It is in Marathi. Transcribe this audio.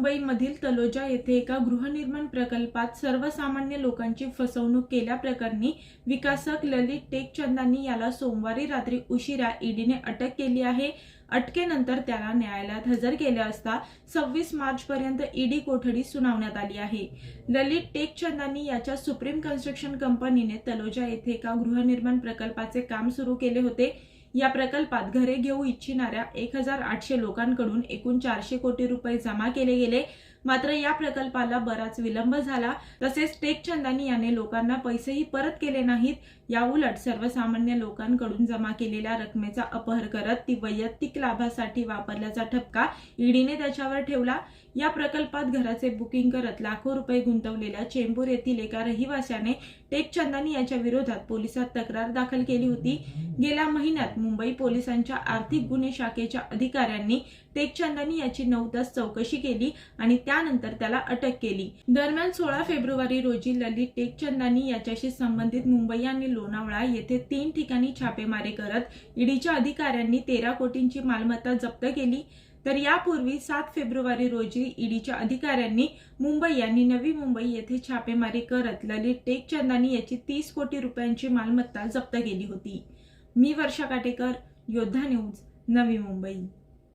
मुंबईमधील तलोजा येथे एका गृहनिर्माण प्रकल्पात सर्वसामान्य लोकांची फसवणूक केल्याप्रकरणी विकासक ललित टेकचंदांनी याला सोमवारी रात्री उशिरा ईडीने अटक केली आहे. अटकेनंतर त्याला न्यायालयात हजर केले असता सव्वीस मार्च पर्यंत ईडी कोठडी सुनावण्यात आली आहे. ललित टेकचंदांनी याच्या सुप्रीम कन्स्ट्रक्शन कंपनीने तलोजा येथे एका गृहनिर्माण प्रकल्पाचे काम सुरू केले होते. या प्रकल्पात घरे घेऊ इच्छिणाऱ्या एक हजार आठशे लोकांकडून एकूण चारशे कोटी रुपये जमा केले गेले. मात्र या प्रकल्पाला बराच विलंब झाला. तसेच टेकचंदानी याने लोकांना पैसेही परत केले नाहीत. याउलट सर्वसामान्य लोकांकडून जमा केलेल्या रकमेचा अपहर करत ती वैयक्तिक लाभासाठी वापरल्याचा ठपका ईडीने त्याच्यावर ठेवला. या प्रकल्पात घराचे बुकिंग करत लाखो रुपये गुंतवलेल्या चेंबूर येथील एका रहिवाशाने टेकचंदानी याच्या विरोधात पोलिसात तक्रार दाखल केली होती. गेल्या महिन्यात मुंबई पोलिसांच्या आर्थिक गुन्हे शाखेच्या अधिकाऱ्यांनी टेकचंदानी याची नऊ तास चौकशी केली आणि त्यानंतर त्याला अटक केली. दरम्यान सोळा फेब्रुवारी रोजी ललित टेकचंदानी याच्याशी संबंधित मुंबई आणि लोणावळा येथे तीन ठिकाणी छापेमारी करत ईडीच्या अधिकाऱ्यांनी तेरा कोटींची मालमत्ता जप्त केली. तर यापूर्वी सात फेब्रुवारी रोजी ईडीच्या अधिकाऱ्यांनी मुंबई आणि नवी मुंबई येथे छापेमारी करत ललित टेकचंदानी याची तीस कोटी रुपयांची मालमत्ता जप्त केली होती. मी वर्षा काटेकर योद्धा न्यूज नवी मुंबई.